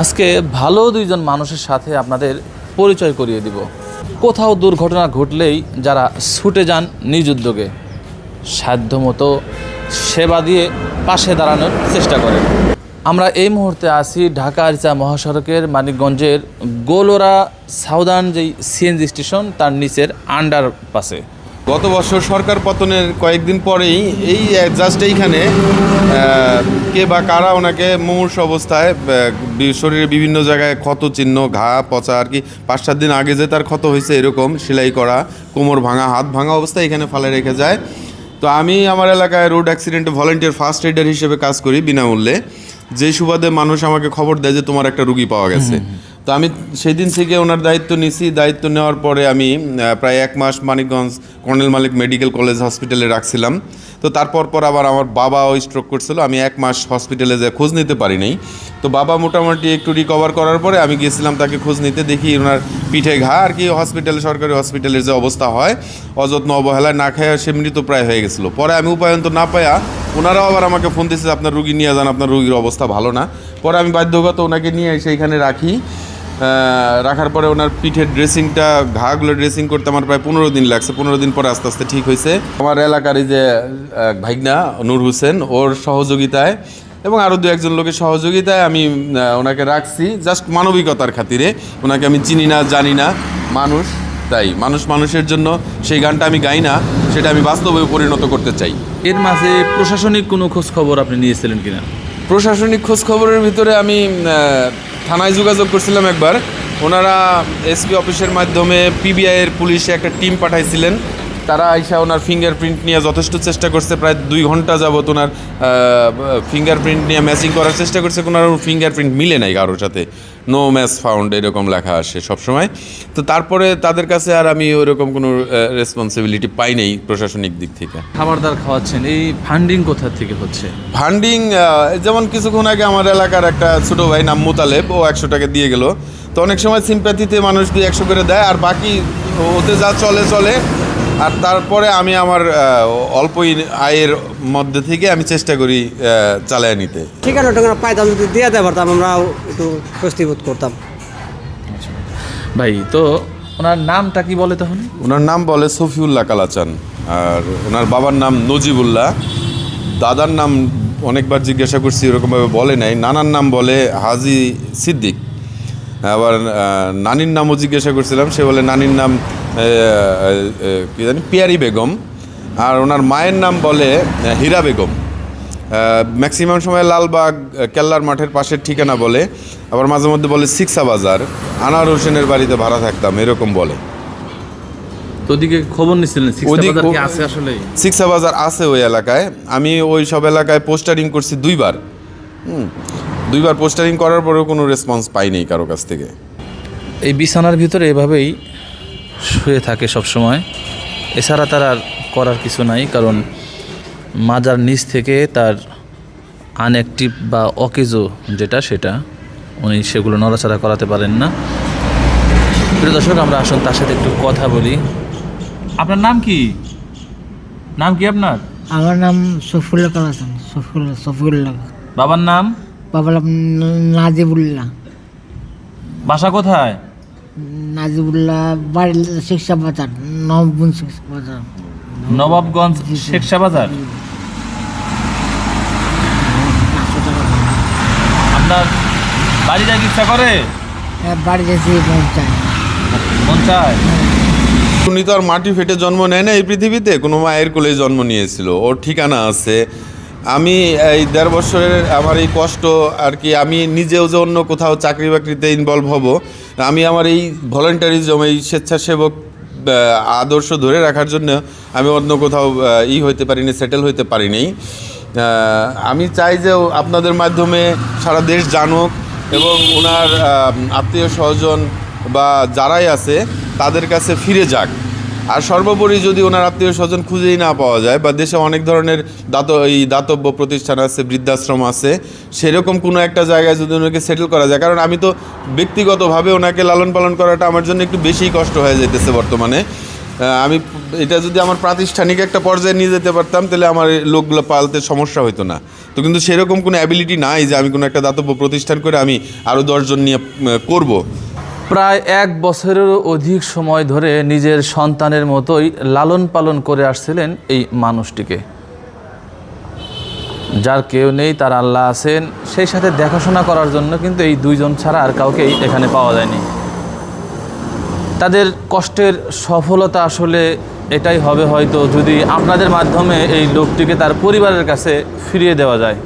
আজকে ভালো দুইজন মানুষের সাথে আপনাদের পরিচয় করিয়ে দিব। কোথাও দুর্ঘটনা ঘটলেই যারা ছুটে যান নিজ উদ্যোগে, সাধ্যমতো সেবা দিয়ে পাশে দাঁড়ানোর চেষ্টা করেন। আমরা এই মুহূর্তে আছি ঢাকা আরিচা মহাসড়কের মানিকগঞ্জের গোলোরা সাউদার্ন যেই সিএনজি স্টেশন, তার নিচের আন্ডার পাশে গত বছর সরকার পতনের কয়েকদিন পরেই এই জাস্ট এইখানে কে বা কারা ওনাকে মুমূর্ষ অবস্থায় শরীরে বিভিন্ন জায়গায় ক্ষত চিহ্ন, ঘা, পচা, আর কি, পাঁচ, সাত দিন আগে যে তার ক্ষত হয়েছে এরকম, সেলাই করা, কোমর ভাঙা, হাত ভাঙা অবস্থায় এখানে ফালে রেখে যায়। তো আমি আমার এলাকায় রোড অ্যাক্সিডেন্টে ভলেন্টিয়ার ফার্স্ট এইডার হিসেবে কাজ করি বিনামূল্যে। যে সুবাদে মানুষ আমাকে খবর দেয় যে তোমার একটা রুগী পাওয়া গেছে। তো আমি সেই দিন থেকে ওনার দায়িত্ব নিছি। দায়িত্ব নেওয়ার পরে আমি প্রায় এক মাস Manikganj colonel Malik medical college হসপিটালে রাখছিলাম। তো তারপর পর আবার আমার বাবা ওই স্ট্রোক করছিল। আমি এক মাস হসপিটালে যে খোঁজ নিতে পারি নাই। তো বাবা মোটামুটি একটু রিকভার করার পরে আমি গিয়েছিলাম তাকে খোঁজ নিতে, দেখি ওনার পিঠে ঘা আর কি হসপিটালে সরকারি হসপিটালের যে অবস্থা হয়, অযত্ন অবহেলায় না খায় সে মৃতপ্রায় হয়ে গেছিল। পরে আমি উপায়ন্ত না পায়া ওনারাও আবার আমাকে ফোন দিয়েছে আপনার রুগী নিয়ে যান, আপনার রুগীর অবস্থা ভালো না। পরে আমি বাধ্যগত ওনাকে নিয়ে এসে এখানে রাখি। রাখার পরে ওনার পিঠের ড্রেসিংটা ঘাগুলো ড্রেসিং করতে আমার প্রায় পনেরো দিন লাগছে। পনেরো দিন পরে আস্তে আস্তে ঠিক হয়েছে। আমার এলাকার এই যে ভাইগনা নূর হোসেন ওর সহযোগিতায় এবং আরও দু একজন লোকের সহযোগিতায় আমি ওনাকে রাখছি। জাস্ট মানবিকতার খাতিরে। ওনাকে আমি চিনি না জানি না। মানুষ তাই। মানুষ মানুষের জন্য সেই গানটা আমি গাই না সেটা আমি বাস্তবে পরিণত করতে চাই। এর মাঝে প্রশাসনিক কোনো খোঁজ খবর আপনি নিয়েছিলেন কিনা? প্রশাসনিক খোঁজ খবরের ভিতরে আমি থানায় যোগাযোগ করছিলাম একবার। ওনারা এসপি অফিসের মাধ্যমে পিবিআইয়ের পুলিশে একটা টিম পাঠাইছিলেন। তারা আইসা ওনার ফিঙ্গারপ্রিন্ট নিয়ে যথেষ্ট চেষ্টা করছে প্রায় দুই ঘণ্টা যাবত ওনার ফিঙ্গারপ্রিন্ট নিয়ে ম্যাচিং করার চেষ্টা করছে কোনো ফিঙ্গারপ্রিন্ট মিলে নাই কারোর সাথে। নো ম্যাচ ফাউন্ড এরকম লেখা আসে সবসময়। তো তারপরে তাদের কাছে আর আমি ওরকম কোনো রেসপন্সিবিলিটি পাই নাই প্রশাসনিক দিক থেকে। খাবার দাবার খাওয়াচ্ছেন এই ফান্ডিং কোথা থেকে হচ্ছে? ফান্ডিং যেমন কিছুক্ষণ আগে আমার এলাকার একটা ছোটো ভাই নাম মোতালেব ও একশো টাকা দিয়ে গেল। তো অনেক সময় সিম্প্যাথিতে মানুষ দুই একশো করে দেয় আর বাকি ওতে যা চলে চলে আর তারপরে আমি আমার অল্প আয়ের মধ্যে থেকে আমি চেষ্টা করি চালায় নিতে। ঠিকানা ঠিকানা পাইতাম যদি দিয়ে দেওয়া পারতাম আমরাও একটু স্বস্তি বোধ করতাম। ভাই তো ওনার নামটা কি বলে তখন? ওনার নাম বলে সফিউল্লাহ কালাচান আর ওনার বাবার নাম নজিবুল্লাহ। দাদার নাম অনেকবার জিজ্ঞাসা করছি এরকমভাবে বলে নাই। নানার নাম বলে হাজি সিদ্দিক। আবার নানির নামও জিজ্ঞাসা করছিলাম সে বলে নানির নাম কি জানি পিয়ারি বেগম। আর ওনার মায়ের নাম বলে হীরা বেগম। ম্যাক্সিমাম সময় লালবাগ কেল্লার মাঠের পাশের ঠিকানা বলে আবার মাঝে মধ্যে বলে সিক্সা বাজার। আনার হোসেনের বাড়িতে ভাড়া থাকতাম এরকম বলে। তো ওদিকে খবর নিছিলেন আছে আসলে সিক্সা বাজার আছে ওই এলাকায়। আমি ওই সব এলাকায় পোস্টারিং করছি দুইবার। হুম দুইবার পোস্টারিং করার পরেও কোনো রেসপন্স পাইনি কারও কাছ থেকে। এই বিছানার ভিতরে এভাবেই শুয়ে থাকে সব সময় এছাড়া তার আর করার কিছু নাই কারণ মাজার নিচ থেকে তার আনঅ্যাক্টিভ বা অকেজো যেটা সেটা উনি সেগুলো নড়াচড়া করাতে পারেন না। প্রিয় দর্শক আমরা আসুন তার সাথে একটু কথা বলি। আপনার নাম কি? নাম কি আপনার? আমার নাম সফুল্লা কালাসান সফুল্লা সফুল্লা বাবার নাম? বাবার নাম নাজিবুল্লাহ। বাসা কোথায়? নাজিবুল্লাহ বাড়ি শিক্ষা বাজার নবগুন শিক্ষা বাজার। নবাবগঞ্জ শেখসা বাজার? আপনার বাড়ি যাইতে ইচ্ছা করে? হ্যাঁ, বাড়ি গেছি পৌঁছায় মন চায় উনি তো আর মাটি ফেটে জন্ম নেয় না এই পৃথিবীতে। কোনো মায়ের কোলে জন্ম নিয়েছিল। ওর ঠিকানা আছে। আমি এই দেড় বছরের আমার এই কষ্ট আর কি আমি নিজেও যে অন্য কোথাও চাকরি বাকরিতে ইনভলভ হব আমি আমার এই ভলেন্টারিজম এই স্বেচ্ছাসেবক আদর্শ ধরে রাখার জন্য আমি অন্য কোথাও ই হইতে পারিনি সেটেল হইতে পারিনি। আমি চাই যে আপনাদের মাধ্যমে সারা দেশ জানুক এবং ওনার আত্মীয় স্বজন বা যারাই আছে, তাদের কাছে ফিরে যাক। আর সর্বোপরি যদি ওনার আত্মীয় স্বজন খুঁজেই না পাওয়া যায়, বা দেশে অনেক ধরনের দাত, এই দাতব্য প্রতিষ্ঠান আছে, বৃদ্ধাশ্রম আছে, সেরকম কোনো একটা জায়গায় যদি ওনাকে সেটেল করা যায়, কারণ আমি তো ব্যক্তিগতভাবে ওনাকে লালন পালন করাটা আমার জন্য একটু বেশিই কষ্ট হয়ে যেতেছে বর্তমানে। আমি এটা যদি আমার প্রাতিষ্ঠানিক একটা পর্যায়ে নিয়ে যেতে পারতাম, তাহলে আমার লোকগুলো পালতে সমস্যা হতো না। তো কিন্তু সেরকম কোনো অ্যাবিলিটি নাই যে আমি কোনো একটা দাতব্য প্রতিষ্ঠান করে আমি আরও দশজন নিয়ে করব। প্রায় এক বছরেরও অধিক সময় ধরে নিজের সন্তানের মতোই লালন পালন করে আসছিলেন এই মানুষটিকে। যার কেউ নেই, তার আল্লাহ আছেন, সেই সাথে দেখাশোনা করার জন্য কিন্তু এই দুইজন ছাড়া আর কাউকেই এখানে পাওয়া যায়নি। তাদের কষ্টের সফলতা আসলে এটাই হবে হয়তো যদি আপনাদের মাধ্যমে এই লোকটিকে তার পরিবারের কাছে ফিরিয়ে দেওয়া যায়।